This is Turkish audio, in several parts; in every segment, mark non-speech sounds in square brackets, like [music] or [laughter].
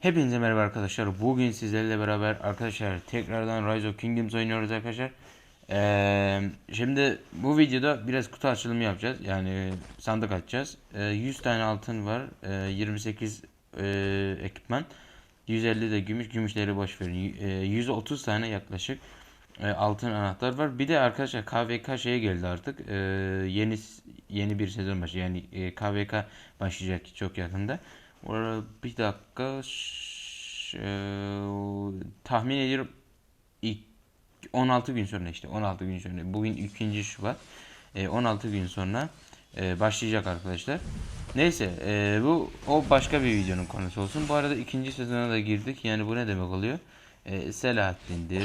Hepinize merhaba arkadaşlar. Bugün sizlerle beraber arkadaşlar tekrardan Rise of Kingdoms oynuyoruz arkadaşlar. Ee, şimdi bu videoda biraz kutu açılımı yapacağız. Yani sandık açacağız. Ee, 100 tane altın var. Ee, 28 e, ekipman. 150 de gümüş. Gümüşleri boş verin. Y- e, 130 tane yaklaşık e, altın anahtar var. Bir de arkadaşlar KVK şeye geldi artık. Ee, yeni yeni bir sezon başlıyor. Yani e, KVK başlayacak çok yakında. Orada bir dakika e, tahmin ediyorum ilk 16 gün sonra işte 16 gün sonra bugün 2. Şubat E, 16 gün sonra e, başlayacak arkadaşlar. Neyse e, bu o başka bir videonun konusu olsun. Bu arada ikinci sezona da girdik. Yani bu ne demek oluyor? E, Selahattin'dir,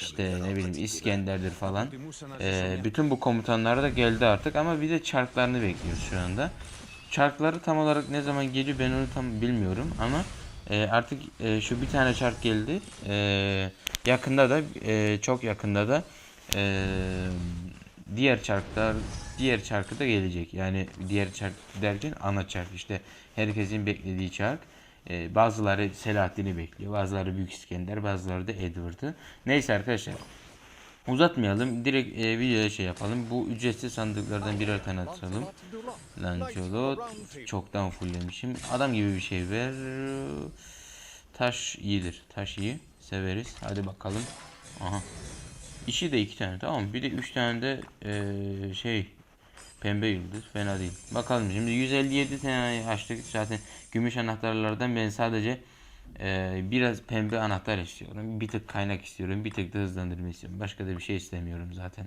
işte ne bileyim İskender'dir falan. E, bütün bu komutanlar da geldi artık ama bir de çarklarını bekliyoruz şu anda. Çarkları tam olarak ne zaman geliyor ben onu tam bilmiyorum ama e, artık e, şu bir tane çark geldi. E, yakında da e, çok yakında da e, diğer çarklar diğer çarkı da gelecek. Yani diğer çark derken ana çark işte herkesin beklediği çark. E, bazıları Selahattin'i bekliyor. Bazıları Büyük İskender, bazıları da Edward'ı. Neyse arkadaşlar. Uzatmayalım. Direkt e, videoya şey yapalım. Bu ücretsiz sandıklardan birer tane atalım. Lancelot çoktan fulllemişim. Adam gibi bir şey ver. Taş iyidir. Taş iyi. Severiz. Hadi bakalım. Aha. İşi de iki tane tamam? Bir de üç tane de eee, şey pembe yıldız. Fena değil. Bakalım şimdi 157 tane açtık. Zaten gümüş anahtarlardan ben sadece eee, biraz pembe anahtar istiyorum. Bir tık kaynak istiyorum. Bir tık da hızlandırma istiyorum. Başka da bir şey istemiyorum zaten.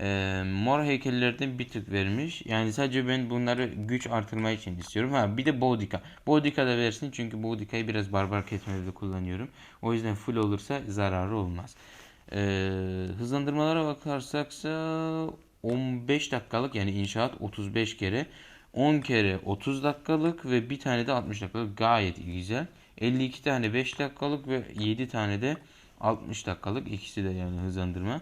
Eee, mor heykellerden bir tık vermiş. Yani sadece ben bunları güç artırma için istiyorum. Ha bir de Boudica. Boudica da versin çünkü Boudica'yı biraz barbar kesmelerde kullanıyorum. O yüzden full olursa zararı olmaz. Eee, hızlandırmalara bakarsaksa 15 dakikalık yani inşaat 35 kere 10 kere 30 dakikalık ve bir tane de 60 dakikalık gayet güzel. 52 tane 5 dakikalık ve 7 tane de 60 dakikalık ikisi de yani hızlandırma.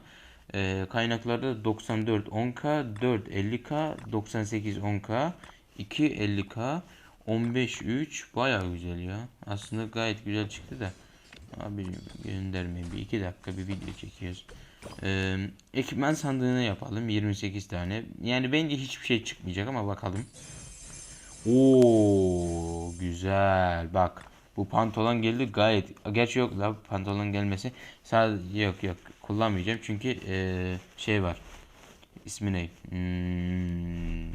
Ee, kaynaklarda 94 10K, 4 50K, 98 10K, 2 50K, 15 3 bayağı güzel ya. Aslında gayet güzel çıktı da. Abi göndermeyin bir iki dakika bir video çekiyoruz. Ee, ekipman sandığını yapalım 28 tane. Yani bence hiçbir şey çıkmayacak ama bakalım. Oo güzel bak. Bu pantolon geldi gayet. Gerçi yok la pantolon gelmesi. Sadece yok yok kullanmayacağım çünkü eee, şey var. İsmi ne? Hmm,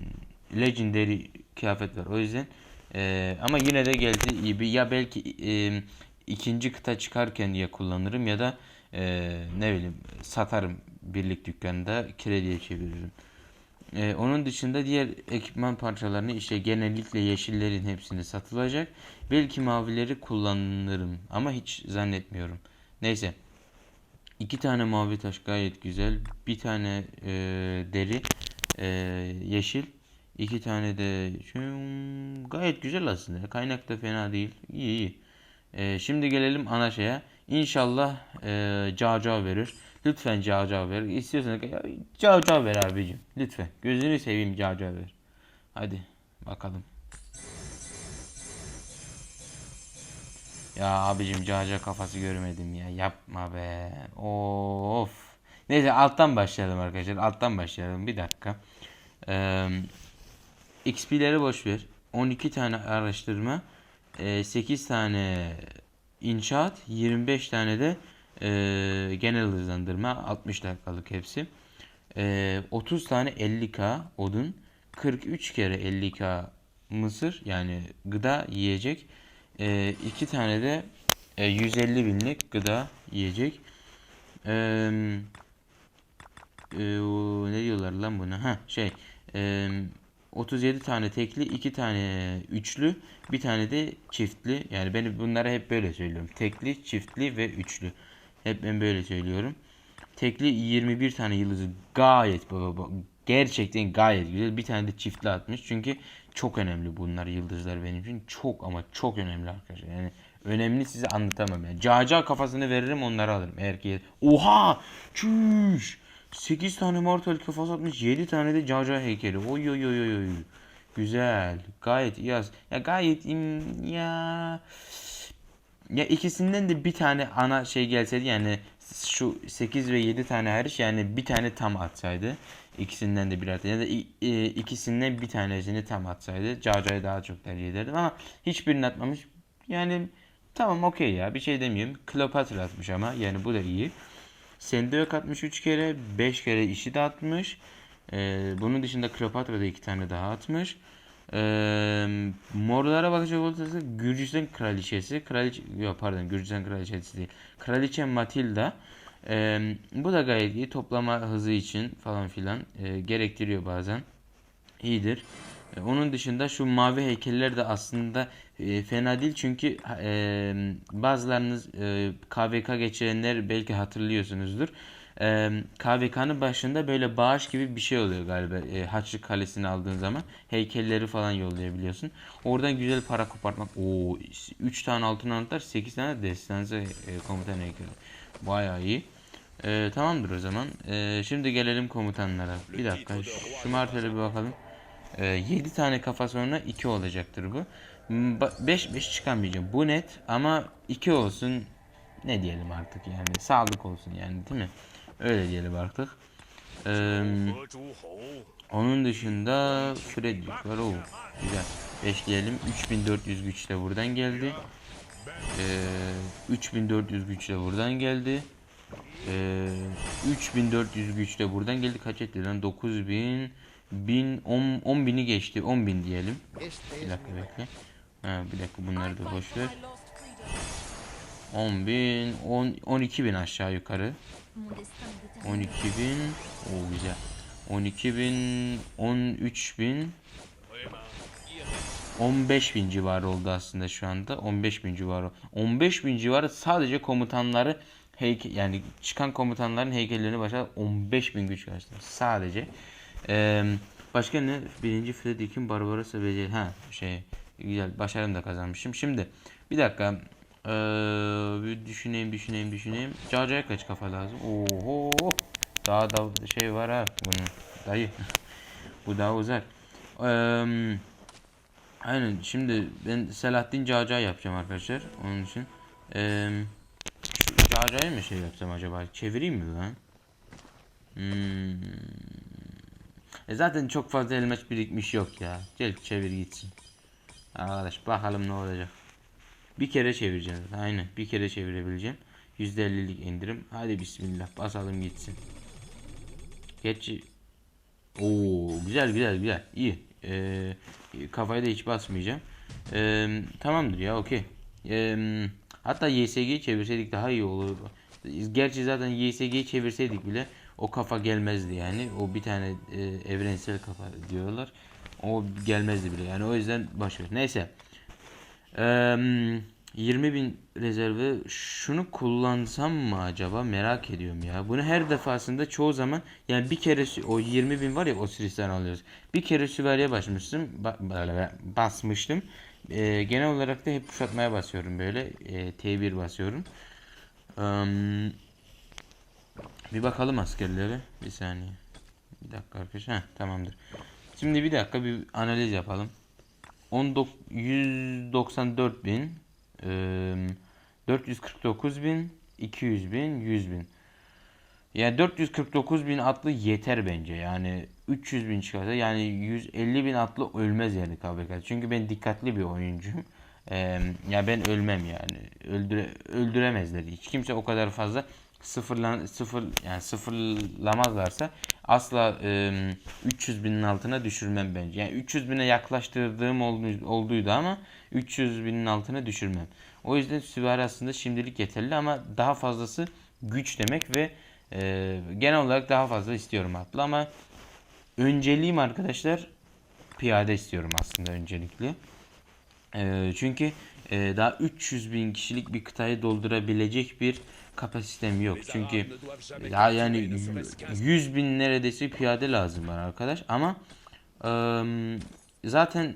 Legendary kıyafet var. O yüzden eee, ama yine de geldi iyi bir ya belki eee, ikinci kıta çıkarken diye kullanırım ya da eee, ne bileyim satarım birlik dükkanında krediye çeviririm. Ee, onun dışında diğer ekipman parçalarını işte genellikle yeşillerin hepsini satılacak. Belki mavileri kullanırım ama hiç zannetmiyorum. Neyse. İki tane mavi taş gayet güzel. Bir tane e, deri e, yeşil. İki tane de şu, gayet güzel aslında. Kaynak da fena değil. İyi iyi. E, şimdi gelelim ana şeye. İnşallah e, Caca verir. Lütfen Caca ver. İstiyorsan Caca ver abicim. Lütfen. Gözünü seveyim Caca ver. Hadi bakalım. Ya abicim Caca kafası görmedim ya. Yapma be. Of. Neyse alttan başlayalım arkadaşlar. Alttan başlayalım. Bir dakika. Ee, XP'leri boş ver. 12 tane araştırma. e, 8 tane inşaat. 25 tane de e, genel hızlandırma. 60 dakikalık hepsi. E, 30 tane 50k odun. 43 kere 50k mısır yani gıda yiyecek. E, 2 tane de e, 150 binlik gıda yiyecek. E, o ne diyorlar lan buna? Ha şey e, 37 tane tekli, 2 tane üçlü, bir tane de çiftli. Yani ben bunlara hep böyle söylüyorum. Tekli, çiftli ve üçlü. Hep ben böyle söylüyorum. Tekli 21 tane yıldızı gayet baba gerçekten gayet güzel. Bir tane de çiftli atmış. Çünkü çok önemli bunlar yıldızlar benim için. Çok ama çok önemli arkadaşlar. Yani önemli size anlatamam yani. Caca kafasını veririm onları alırım. Eğer ki Oha! Çüş! 8 tane Mortal kafası atmış. 7 tane de Caca heykeli. Oy oy oy oy. Güzel. Gayet iyi. Ya gayet im ya ya ikisinden de bir tane ana şey gelseydi yani şu 8 ve 7 tane hariç yani bir tane tam atsaydı. ikisinden de birer tane ya da e, ikisinden bir tanesini tam atsaydı Caca'yı daha çok tercih ederdim ama hiçbirini atmamış. Yani tamam okey ya bir şey demiyorum. Kleopatra atmış ama yani bu da iyi. Sendeok atmış 3 kere, 5 kere işi de atmış. Ee, bunun dışında Kleopatra da 2 tane daha atmış. Ee, morlara bakacak olursak Gürcistan kraliçesi, kraliçe yok pardon Gürcistan kraliçesi değil. Kraliçe Matilda. Ee, bu da gayet iyi toplama hızı için falan filan e, gerektiriyor bazen. İyidir. E, Onun dışında şu mavi heykeller de aslında e, fena değil çünkü e, bazılarınız e, KVK geçirenler belki hatırlıyorsunuzdur. E, KVK'nın başında böyle bağış gibi bir şey oluyor galiba. E, Haçlı Kalesi'ni aldığın zaman heykelleri falan yollayabiliyorsun. Oradan güzel para kopartmak. Oo 3 tane altın anahtar, 8 tane destansı e, komutan heykeli. Bayağı iyi. E, tamamdır o zaman. E, şimdi gelelim komutanlara. Bir dakika şu martele bir bakalım. 7 tane kafa sonra 2 olacaktır bu. 5 5 çıkamayacağım. Bu net ama 2 olsun ne diyelim artık yani sağlık olsun yani değil mi? Öyle diyelim artık. Ee, onun dışında Freddy var. Oo, güzel. Eşleyelim. 3400 güç de buradan geldi. Ee, 3400 güç de buradan geldi. Ee, 3400 güç de buradan geldi. Kaç etti lan? 9000 1000 10 10 geçti. 10 bin diyelim. Bir dakika bekle. Ha, bir dakika bunları da boş ver. 10.000 10 12.000 aşağı yukarı. 12.000 o güzel. 12.000 13.000 15.000 civarı oldu aslında şu anda. 15.000 civarı. 15.000 civarı sadece komutanları heykel yani çıkan komutanların heykellerini başa 15.000 güç gösterdi. Sadece. Ee, başka ne? Birinci Frederick'in Barbarossa beceri. Ha şey güzel başarım da kazanmışım. Şimdi bir dakika. Ee, bir düşüneyim düşüneyim düşüneyim. Caca'ya kaç kafa lazım? Oho. Daha da şey var ha bunun. Dayı. [laughs] Bu daha uzar. Eee Aynen şimdi ben Selahattin Caca yapacağım arkadaşlar onun için. Ee, Caca'yı mı şey yapsam acaba? Çevireyim mi lan? Hmm. E zaten çok fazla elmas birikmiş yok ya. Gel çevir gitsin. Arkadaş bakalım ne olacak. Bir kere çevireceğim. Aynen bir kere çevirebileceğim. %50'lik indirim. Hadi bismillah basalım gitsin. Gerçi Oo güzel güzel güzel iyi. Ee, kafaya da hiç basmayacağım. Ee, tamamdır ya okey. Ee, hatta YSG'yi çevirseydik daha iyi olur. Gerçi zaten YSG'yi çevirseydik bile o kafa gelmezdi yani. O bir tane e, evrensel kafa diyorlar. O gelmezdi bile yani o yüzden ver. Neyse. Eee 20 bin rezerve şunu kullansam mı acaba merak ediyorum ya. Bunu her defasında çoğu zaman yani bir kere o 20 bin var ya o Siris'ten alıyoruz. Bir kere süvariye basmıştım. basmıştım. Eee, genel olarak da hep kuşatmaya basıyorum böyle. Eee, T1 basıyorum. Eee, bir bakalım askerlere. Bir saniye. Bir dakika arkadaşlar. Tamamdır. Şimdi bir dakika bir analiz yapalım. 19 194 bin, eee, 449 bin, 200 bin, 100 bin. Yani 449 bin atlı yeter bence. Yani 300 bin çıkarsa yani 150 bin atlı ölmez yani KVK. Çünkü ben dikkatli bir oyuncuyum. Eee ya ben ölmem yani. Öldüre, öldüremezler. Hiç kimse o kadar fazla sıfırlan sıfır yani sıfırlamazlarsa asla eee 300 binin altına düşürmem bence. Yani 300 bine yaklaştırdığım oldu, olduydu ama 300 binin altına düşürmem. O yüzden süvari aslında şimdilik yeterli ama daha fazlası güç demek ve eee, genel olarak daha fazla istiyorum atlı ama önceliğim arkadaşlar piyade istiyorum aslında öncelikle. Eee, çünkü eee, daha 300 bin kişilik bir kıtayı doldurabilecek bir kapasitem yok. Çünkü ya yani 100 bin neredeyse piyade lazım bana arkadaş ama eee, zaten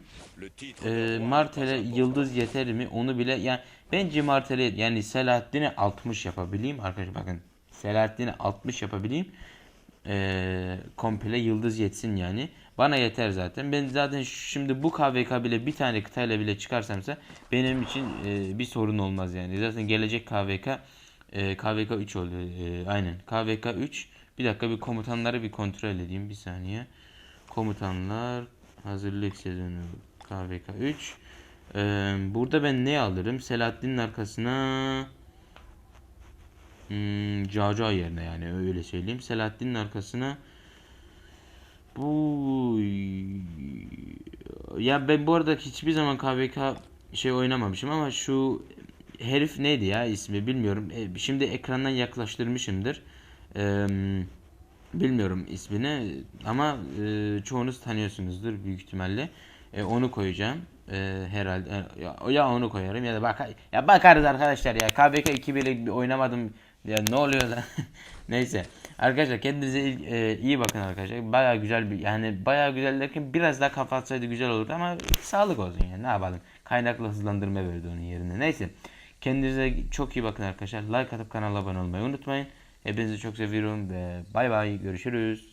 e, Martel'e yıldız yeter mi onu bile yani bence Martel'e yani Selahattin'e 60 yapabileyim arkadaşlar bakın Selahattin'e 60 yapabileyim Ee, komple yıldız yetsin yani. Bana yeter zaten. Ben zaten şimdi bu KVK bile bir tane kıtayla bile çıkarsamsa benim için e, bir sorun olmaz yani. Zaten gelecek KVK e, KVK 3 oluyor. E, aynen. KVK 3. Bir dakika bir komutanları bir kontrol edeyim. Bir saniye. Komutanlar hazırlık sezonu KVK 3. Ee, burada ben ne alırım? Selahattin'in arkasına hmm, Caca yerine yani öyle söyleyeyim. Selahattin'in arkasına bu ya ben bu arada hiçbir zaman KVK şey oynamamışım ama şu herif neydi ya ismi bilmiyorum. E, Şimdi ekrandan yaklaştırmışımdır. Eee, bilmiyorum ismini ama e, çoğunuz tanıyorsunuzdur büyük ihtimalle. E, onu koyacağım. E, herhalde E, ya, onu koyarım ya da bak ya bakarız arkadaşlar ya KVK 2 bile oynamadım ya ne oluyor lan [laughs] neyse arkadaşlar kendinize e, iyi bakın arkadaşlar baya güzel bir yani baya güzel derken biraz daha kafa atsaydı güzel olurdu ama sağlık olsun yani ne yapalım kaynaklı hızlandırma verdi onun yerine neyse kendinize çok iyi bakın arkadaşlar. Like atıp kanala abone olmayı unutmayın. Hepinizi çok seviyorum ve bay bay. Görüşürüz